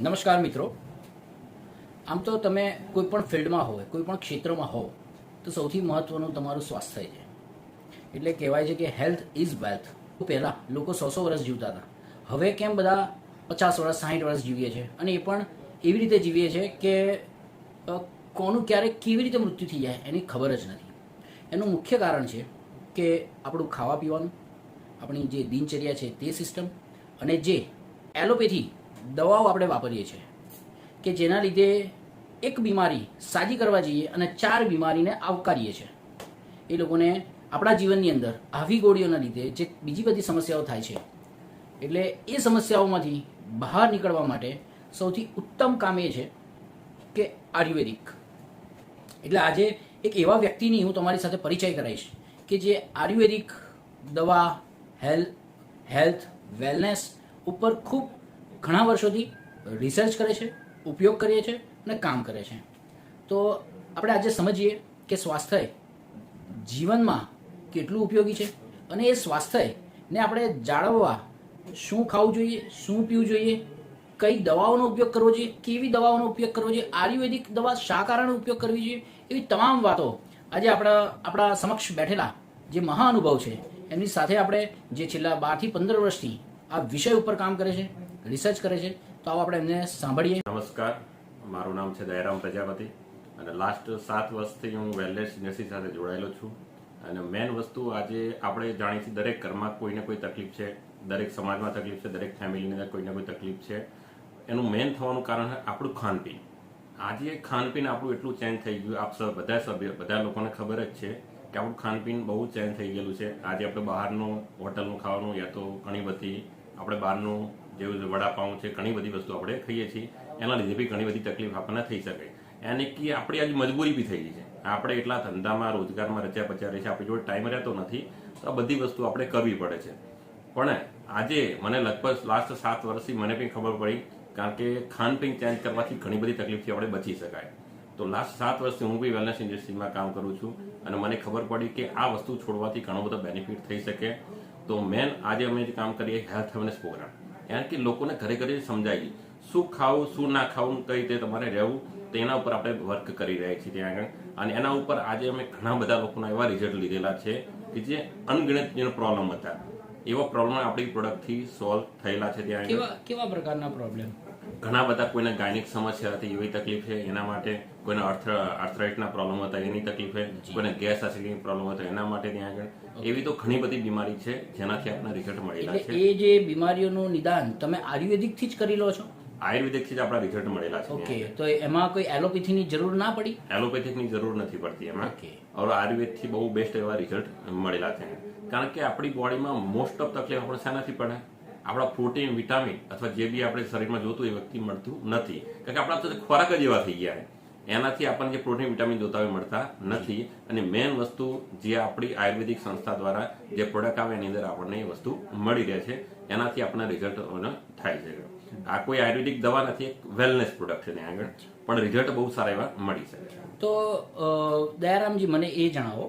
નમસ્કાર મિત્રો. આમ તો તમે કોઈ પણ ફિલ્ડમાં હોય, કોઈ પણ ક્ષેત્રમાં હો તો સૌથી મહત્વનું તમારું સ્વાસ્થ્ય છે. એટલે કહેવાય છે કે હેલ્થ ઇઝ વેલ્થ પહેલાં લોકો સો સો વર્ષ જીવતા હતા. હવે કેમ બધા પચાસ વર્ષ સાઠ વર્ષ જીવીએ છીએ અને એ પણ એવી રીતે જીવીએ છીએ કે કોનું ક્યારે કેવી રીતે મૃત્યુ થઈ જાય એની ખબર જ નથી. એનું મુખ્ય કારણ છે કે આપણું ખાવા પીવાનું આપણી જે દિનચર્યા છે તે સિસ્ટમ અને જે એલોપેથી દવાઓ આપણે વાપરીએ છીએ કે જેના લીધે એક બીમારી સાજી કરવા જઈએ અને ચાર બીમારીને આવકારીએ છીએ. એ લોકોને આપણા જીવનની અંદર આવી ગોળીઓના લીધે જે બીજી બધી સમસ્યાઓ થાય છે, એટલે એ સમસ્યાઓમાંથી બહાર નીકળવા માટે સૌથી ઉત્તમ કામ એ છે કે આયુર્વેદિક. એટલે આજે એક એવા વ્યક્તિની હું તમારી સાથે પરિચય કરાવીશ કે જે આયુર્વેદિક દવા, હેલ્થ હેલ્થ, વેલનેસ ઉપર ખૂબ ઘણા વર્ષોથી રિસર્ચ કરે છે, ઉપયોગ કરીએ છે અને કામ કરે છે. તો આપણે આજે સમજીએ કે સ્વાસ્થ્ય જીવનમાં કેટલું ઉપયોગી છે અને એ સ્વાસ્થ્યને આપણે જાળવવા શું ખાવું જોઈએ, શું પીવું જોઈએ, કઈ દવાઓનો ઉપયોગ કરવો જોઈએ, કેવી દવાઓનો ઉપયોગ કરવો જોઈએ, આયુર્વેદિક દવા શા કારણે ઉપયોગ કરવી જોઈએ, એવી તમામ વાતો આજે આપણા આપણા સમક્ષ બેઠેલા જે મહાનુભાવ છે, એમની સાથે આપણે જે છેલ્લા બારથી પંદર વર્ષથી આ વિષય ઉપર કામ કરે છે રિસર્ચ કરે છે, તો આવો આપણે એમને સાંભળીએ. નમસ્કાર, મારું નામ છે દયારામ પ્રજાપતિ અને લાસ્ટ સાત વર્ષથી હું વેલનેસ ઇન્ડસ્ટ્રી સાથે જોડાયેલો છું અને મેન વસ્તુ આજે આપણે જાણીએ છીએ દરેક ઘરમાં કોઈને કોઈ તકલીફ છે, દરેક સમાજમાં તકલીફ છે, દરેક ફેમિલીની કોઈને કોઈ તકલીફ છે. એનું મેન થવાનું કારણ છે આપણું ખાનપીન. આજે ખાનપીન આપણું એટલું ચેન્જ થઈ ગયું, આપ બધા સભ્ય, બધા લોકોને ખબર જ છે કે આપણું ખાનપીન બહુ ચેન્જ થઈ ગયેલું છે. આજે આપણે બહારનું હોટલનું ખાવાનું, યા તો ઘણી બધી આપણે બહારનું જેવું વડાપાઉં છે, ઘણી બધી વસ્તુ આપણે ખાઈએ છીએ. એના લીધે બી ઘણી બધી તકલીફ આપણને થઈ શકે. એને કે આપણી આજે મજબૂરી બી થઈ ગઈ છે. આપણે એટલા ધંધામાં, રોજગારમાં રચ્યા પચ્યા રહે છે આપણી જોડે ટાઈમ રહેતો નથી. તો આ બધી વસ્તુ આપણે કરવી પડે છે. પણ આજે મને લગભગ લાસ્ટ સાત વર્ષથી મને બી ખબર પડી, કારણ કે ખાનપીન ચેન્જ કરવાથી ઘણી બધી તકલીફથી આપણે બચી શકાય. તો લાસ્ટ સાત વર્ષથી હું બી વેલનેસ ઇન્ડસ્ટ્રીમાં કામ કરું છું. અને મને ખબર પડી કે આ વસ્તુ છોડવાથી ઘણો બધો બેનિફિટ થઈ શકે. તો મેન આજે અમે જે કામ કરીએ હેલ્થ અવેરનેસ પ્રોગ્રામ કારણ કે લોકોને ઘરે ઘરે સમજાવી શું ખાવું, શું ના ખાવું, કઈ રીતે તમારે રહેવું, તેના ઉપર આપણે વર્ક કરી રહ્યા છીએ ત્યાં આગળ. અને એના ઉપર આજે અમે ઘણા બધા લોકોના એવા રિઝલ્ટ લીધેલા છે કે જે અનગણિત જેનો પ્રોબ્લેમ હતા. એવા પ્રોબ્લેમ આપણી પ્રોડક્ટથી સોલ્વ થયેલા છે ત્યાં કેવા કેવા પ્રકારના પ્રોબ્લેમ ઘણા બધા કોઈને ગાયનિક સમસ્યા હતી એવી તકલીફ છે એના માટે કોઈને આર્થરાઇટના પ્રોબ્લેમ હતા એની તકલીફ છે કોઈને ગેસ એસિડિટીની પ્રોબ્લેમ હતો એના માટે ત્યાં આગળ. એવી તો ઘણી બધી બીમારી છે જેનાથી આપણને રિઝલ્ટ મળેલા છે. એ જે બીમારીઓનું નિદાન તમે આયુર્વેદિકથી જ કરી લો છો? આયુર્વેદિકથી જ આપણા રિઝલ્ટ મળેલા છે ઓકે તો એમાં કોઈ એલોપેથીની જરૂર ના પડી? એલોપેથિકની જરૂર નથી પડતી એમાં. ઓકે ઓર આયુર્વેદથી બહુ બેસ્ટ એવા રિઝલ્ટ મળેલા છે. કારણ કે આપણી બોડીમાં મોસ્ટ ઓફ તકલીફ આપણે શાનાથી પડે. આપણા પ્રોટીન, વિટામિન અથવા જે બી આપણે શરીરમાં જોતું એ વ્યક્તિ મળતું નથી. કારણ કે આપણા તો ખોરાક જ એવા થઈ ગયા એનાથી આપણને જે પ્રોટીન, વિટામિન જોતા હોય મળતા નથી. અને મેન વસ્તુ જે આપણી આયુર્વેદિક સંસ્થા દ્વારા જે પ્રોડક્ટ આવે એની અંદર આપણને એ વસ્તુ મળી રહે છે. એનાથી આપણને રિઝલ્ટ થાય છે. આ કોઈ આયુર્વેદિક દવા નથી, એક વેલનેસ પ્રોડક્ટ છે આગળ. પણ રિઝલ્ટ બહુ સારા એવા મળી શકે તો દયારામજી, મને એ જણાવો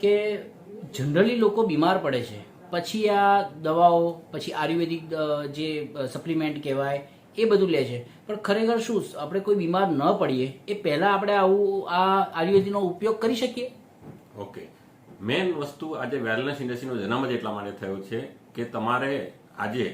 કે જનરલી લોકો બીમાર પડે છે. પછી આ દવાઓ, પછી આયુર્વેદિક જે સપ્લિમેન્ટ કહેવાય, એ બધું લે છે. પણ ખરેખર શું, આપણે કોઈ બીમાર ન પડીએ, એ પહેલા આપણે આવું, આ આયુર્વેદિકનો ઉપયોગ કરી શકીએ? ઓકે મેન વસ્તુ આજે વેલનેસ ઇન્ડસ્ટ્રીનો જન્મ જ એટલા માટે થયો છે કે તમારે આજે,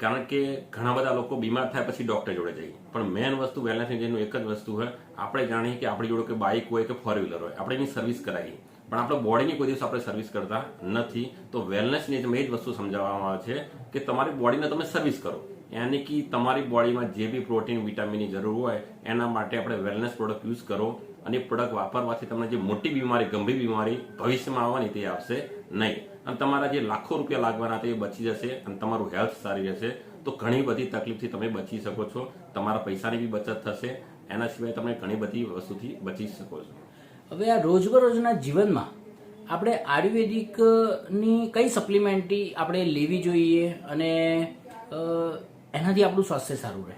કારણ કે ઘણા બધા લોકો બીમાર થાય પછી ડોક્ટર જોડે જઈએ. પણ મેન વસ્તુ વેલનેસ ઇન્ડસ્ટ્રીનું એક જ વસ્તુ હોય, આપણે જાણીએ કે આપણી જોડે કે બાઇક હોય કે ફોર વ્હીલર હોય, આપણે એની સર્વિસ કરાવીએ. પણ આપણે બોડીની કોઈ દિવસ આપણે સર્વિસ કરતા નથી. તો વેલનેસની એ જ વસ્તુ સમજાવવામાં આવે છે કે તમારી બોડીને તમે સર્વિસ કરો. યાની કે તમારી બોડીમાં જે બી પ્રોટીન વિટામિનની જરૂર હોય, એના માટે આપણે વેલનેસ પ્રોડક્ટ યુઝ કરો અને પ્રોડક્ટ વાપરવાથી તમને જે મોટી બીમારી, ગંભીર બીમારી ભવિષ્યમાં આવવાની તે આવશે નહીં. અને તમારા જે લાખો રૂપિયા લાગવાના તે બચી જશે અને તમારું હેલ્થ સારી રહેશે. તો ઘણી બધી તકલીફથી તમે બચી શકો છો. તમારા પૈસાની બી બચત થશે. એના સિવાય તમે ઘણી બધી વસ્તુથી બચી શકો છો. હવે આ રોજબરોજના જીવનમાં આપણે આયુર્વેદિકની કઈ સપ્લિમેન્ટરી આપણે લેવી જોઈએ અને એનાથી આપણું સ્વાસ્થ્ય સારું રહે?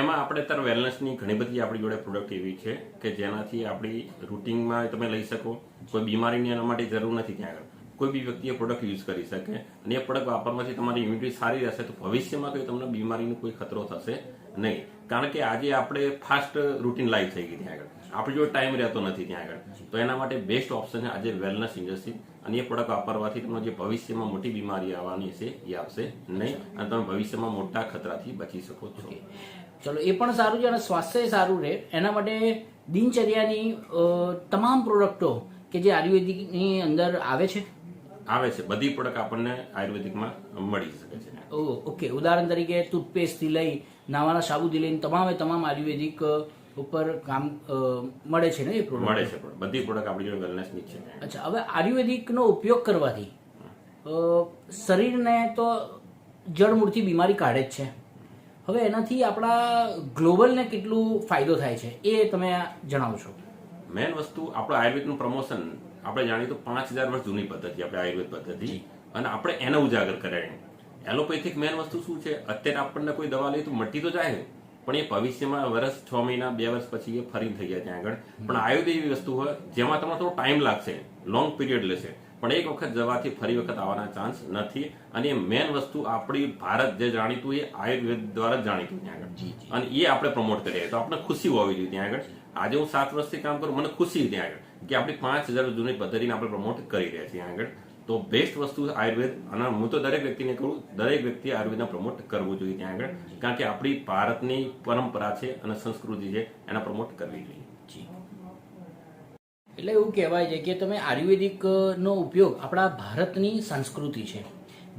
એમાં આપણે અત્યારે વેલનેસની ઘણી બધી આપણી જોડે પ્રોડક્ટ એવી છે કે જેનાથી આપણી રૂટિનમાં તમે લઈ શકો, કોઈ બીમારીની એના માટે જરૂર નથી ત્યાં આગળ. કોઈ બી વ્યક્તિ એ પ્રોડક્ટ યુઝ કરી શકે અને એ પ્રોડક્ટ વાપરવાથી તમારી ઇમ્યુનિટી સારી રહેશે તો ભવિષ્યમાં કોઈ તમને બીમારીનો કોઈ ખતરો થશે નહીં. કારણ કે આજે આપણે ફાસ્ટ રૂટીન લાઈફ થઈ ગઈ ત્યાં આગળ. આપણે જો ટાઈમ રહેતો નથી ત્યાં આગળ. તો એના માટે બેસ્ટ ઓપ્શન છે આજે વેલનેસ ઇન્ડસ્ટ્રી અને એ પ્રોડક્ટ વાપરવાથી તમને જે ભવિષ્યમાં મોટી બીમારી આવવાની છે એ આવશે નહીં. અને તમે ભવિષ્યમાં મોટા ખતરાથી બચી શકો છો. ચલો, એ પણ સારું છે અને સ્વાસ્થ્ય સારું રહે. એના માટે દિનચર્યાની તમામ પ્રોડક્ટો કે જે આયુર્વેદિકની અંદર આવે છે? આવે છે. બધી પ્રોડક્ટ આપણને આયુર્વેદિકમાં મળી શકે છે. ઓકે. ઉદાહરણ તરીકે ટૂથપેસ્ટથી લઈ નાવાના સાબુથી લઈને તમામે તમામ આયુર્વેદિક ઉપર કામ મળે છે ને એ પ્રોડક્ટ મળે છે. બધી પ્રોડક્ટ આપણી જોડે વેલનેસની છે. અચ્છા. હવે આયુર્વેદિકનો ઉપયોગ કરવાથી શરીરને તો જળમૂળથી બીમારી કાઢે જ છે. હવે એનાથી આપણા ગ્લોબલને કેટલું ફાયદો થાય છે એ તમે જણાવશો મેન વસ્તુ આપણું આયુર્વેદનું પ્રમોશન આપણે જાણીએ તો પાંચ હજાર વર્ષ જૂની પદ્ધતિ આપણે આયુર્વેદ પદ્ધતિ. અને આપણે એને ઉજાગર કરાવીએ એલોપેથિક મેન વસ્તુ શું છે? અત્યારે આપણને કોઈ દવા લઈએ તો મટી તો જાય પણ એ ભવિષ્યમાં વર્ષ છ મહિના બે વર્ષ પછી એ ફરી થઈ જાય ત્યાં આગળ. પણ આયુર્વેદ એવી વસ્તુ હોય જેમાં તમારે થોડો ટાઈમ લાગશે. લોંગ પીરિયડ લેશે. પણ એક વખત જવાથી ફરી વખત આવવાના ચાન્સ નથી. અને એ મેન વસ્તુ આપણી ભારત જે જાણીતું એ આયુર્વેદ દ્વારા જ જાણીતું ત્યાં આગળ. અને એ આપણે પ્રમોટ કરીએ. તો આપણે ખુશી હોવી જોઈએ ત્યાં આગળ. આજે હું સાત વર્ષથી કામ કરું, મને ખુશી ત્યાં આગળ કે આપણી પાંચ હજાર જૂની પદ્ધતિને આપણે પ્રમોટ કરી રહ્યા છીએ આગળ. તો બેસ્ટ વસ્તુ આયુર્વેદ અને હું તો દરેક વ્યક્તિને કહું, દરેક વ્યક્તિએ આયુર્વેદને પ્રમોટ કરવું જોઈએ ત્યાં આગળ. કારણ કે આપણી ભારતની પરંપરા છે અને સંસ્કૃતિ છે, એને પ્રમોટ કરવી જોઈએ. એટલે એવું કહેવાય છે કે તમે આયુર્વેદિકનો ઉપયોગ આપણા ભારતની સંસ્કૃતિ છે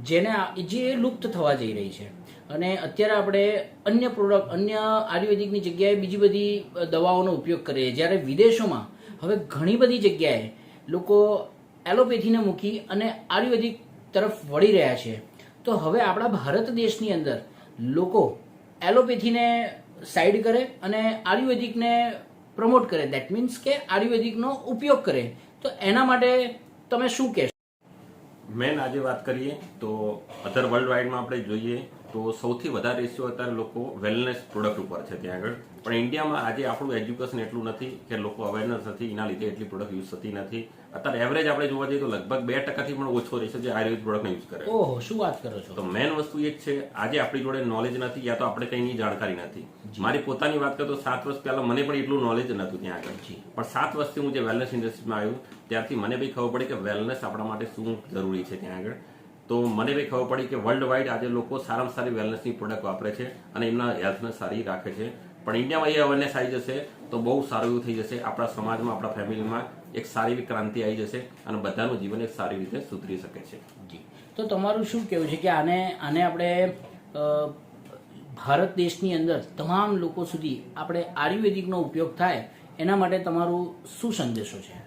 જેને જે લુપ્ત થવા જઈ રહી છે. અને અત્યારે આપણે અન્ય પ્રોડક્ટ અન્ય આયુર્વેદિકની જગ્યાએ બીજી બધી દવાઓનો ઉપયોગ કરીએ. જ્યારે વિદેશોમાં હવે ઘણી બધી જગ્યાએ લોકો એલોપેથીને મૂકી અને આયુર્વેદિક તરફ વળી રહ્યા છે. તો હવે આપણા ભારત દેશની અંદર લોકો એલોપેથીને સાઈડ કરે અને આયુર્વેદિકને પ્રમોટ કરે. દેટ મીન્સ કે આયુર્વેદિકનો ઉપયોગ કરે. તો એના માટે તમે શું કહેશો? મેન આજે વાત કરીએ તો અધર વર્લ્ડ વાઇડમાં આપણે જોઈએ તો સૌથી વધારે રેશિયો અત્યારે લોકો વેલનેસ પ્રોડક્ટ ઉપર છે ત્યાં આગળ. પણ ઇન્ડિયામાં આજે આપણું એજ્યુકેશન એટલું નથી કે લોકો અવેરનેસ નથી એના લીધે એટલી પ્રોડક્ટ યુઝ થતી નથી. અત્યારે એવરેજ આપણે જોવા જઈએ તો લગભગ બે ટકાથી પણ ઓછો રહેશે જે આયુર્વેદ પ્રોડક્ટને યુઝ કરે ઓહો શું વાત કરો છો? તો મેન વસ્તુ એ જ છે આજે આપણી જોડે નોલેજ નથી યા તો આપણે કંઈની જાણકારી નથી. મારી પોતાની વાત કરું તો સાત વર્ષ પહેલા મને પણ એટલું નોલેજ નહોતું ત્યાં આગળ. પણ સાત વર્ષથી હું જે વેલનેસ ઇન્ડસ્ટ્રીમાં આવ્યું ત્યારથી મને બી ખબર પડી કે વેલનેસ આપણા માટે શું જરૂરી છે ત્યાં આગળ. તો મને બી ખબર પડી કે વર્લ્ડ વાઇડ આજે લોકો સારામાં સારી વેલનેસની પ્રોડક્ટ વાપરે છે અને એમના હેલ્થને સારી રાખે છે. પણ ઇન્ડિયામાં એ અવેરનેસ આવી જશે તો બહુ સારું એવું થઈ જશે. આપણા સમાજમાં, આપણા ફેમિલીમાં એક સારી એવી ક્રાંતિ આવી જશે અને બધાનું જીવન એક સારી રીતે સુધરી શકે છે. જી. તો તમારું શું કહેવું છે કે આને આને આપણે ભારત દેશની અંદર તમામ લોકો સુધી આપણે આયુર્વેદિકનો ઉપયોગ થાય એના માટે તમારું શું સંદેશો છે?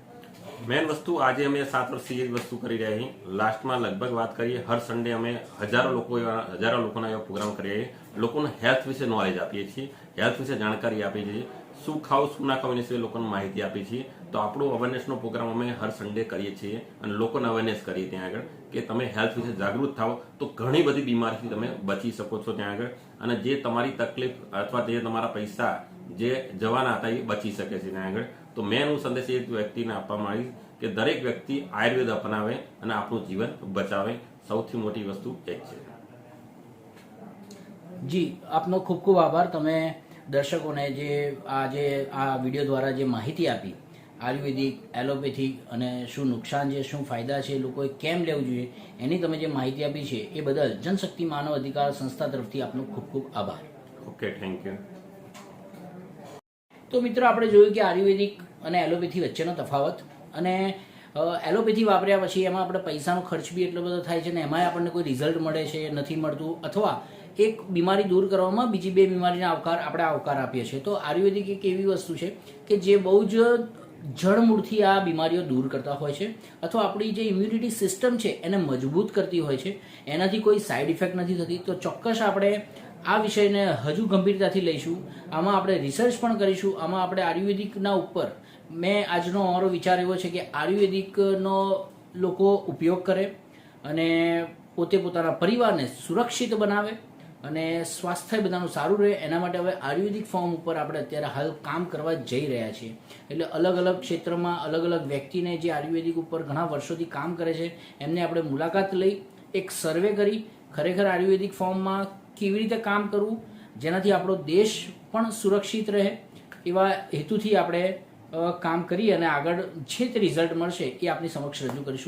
મેન વસ્તુ, આજે અમે સાત વર્ષથી એ જ વસ્તુ કરી રહ્યા છીએ. લાસ્ટમાં લગભગ વાત કરીએ, હર સન્ડે અમે હજારો લોકો એવા, હજારો લોકોના એવા પ્રોગ્રામ કરીએ છીએ. લોકોને હેલ્થ વિશે નોલેજ આપીએ છીએ હેલ્થ વિશે જાણકારી આપીએ છીએ. શું ખાવ, શું ના ખાવ વિશે લોકોને માહિતી આપીએ છીએ. તો આપણો અવેરનેસનો પ્રોગ્રામ અમે હર સન્ડે કરીએ છીએ અને લોકોને અવેરનેસ કરીએ ત્યાં આગળ કે તમે હેલ્થ વિશે જાગૃત થાઓ તો ઘણી બધી બીમારીથી તમે બચી શકો છો ત્યાં આગળ. અને જે તમારી તકલીફ અથવા જે તમારા પૈસા જે જવાના હતા એ બચી શકે છે ત્યાં આગળ. તો મેં હું સંદેશ એ વ્યક્તિને આપવામાં આવી કે દરેક વ્યક્તિ આયુર્વેદ અપનાવે અને આપણું જીવન બચાવે. સૌથી મોટી વસ્તુ એ છે. જી આપનો ખૂબ ખૂબ આભાર. તમે દર્શકોને જે આ જે આ વીડિયો દ્વારા જે માહિતી આપી આયુર્વેદિક એલોપેથિક અને શું નુકસાન છે શું ફાયદા છે લોકોએ કેમ લેવું જોઈએ એની તમે જે માહિતી આપી છે એ બદલ જનશક્તિ માનવ અધિકાર સંસ્થા તરફથી આપનો ખૂબ ખૂબ આભાર. ઓકે થેન્ક યુ તો મિત્રો આપણે જોયું કે આયુર્વેદિક અને એલોપેથી વચ્ચેનો તફાવત અને એલોપેથી વાપર્યા પછી એમાં આપણે પૈસાનો ખર્ચ બી એટલો બધો થાય છે ને એમાંય આપણને કોઈ રિઝલ્ટ મળે છે, નથી મળતું અથવા એક બીમારી દૂર કરવામાં બીજી બે બીમારીના આવકાર આપણે આવકાર આપીએ છીએ. તો આયુર્વેદિક એક એવી વસ્તુ છે કે જે બહુ જ જળમૂળથી આ બીમારીઓ દૂર કરતા હોય છે અથવા આપણી જે ઇમ્યુનિટી સિસ્ટમ છે એને મજબૂત કરતી હોય છે. એનાથી કોઈ સાઈડ ઇફેક્ટ નથી થતી. તો ચોક્કસ આપણે આ વિષયને હજુ ગંભીરતાથી લઈશું. આમાં આપણે રિસર્ચ પણ કરીશું. આમાં આપણે આયુર્વેદિકના ઉપર મેં આજનો અમારો વિચાર એવો છે કે આયુર્વેદિકનો લોકો ઉપયોગ કરે અને પોતે પોતાના પરિવારને સુરક્ષિત બનાવે અને સ્વાસ્થ્ય બધાનું સારું રહે. એના માટે હવે આયુર્વેદિક ફોર્મ ઉપર આપણે અત્યારે હાલ કામ કરવા જઈ રહ્યા છીએ. એટલે અલગ અલગ ક્ષેત્રમાં અલગ અલગ વ્યક્તિને જે આયુર્વેદિક ઉપર ઘણા વર્ષોથી કામ કરે છે, એમને આપણે મુલાકાત લઈ એક સર્વે કરી. ખરેખર આયુર્વેદિક ફોર્મમાં કેવી રીતે કામ કરવું, જેનાથી આપણો દેશ પણ સુરક્ષિત રહે, એવા હેતુથી આપણે કામ કરી અને આગળ જે તે રિઝલ્ટ મળશે એ આપની સમક્ષ રજૂ કરીશું.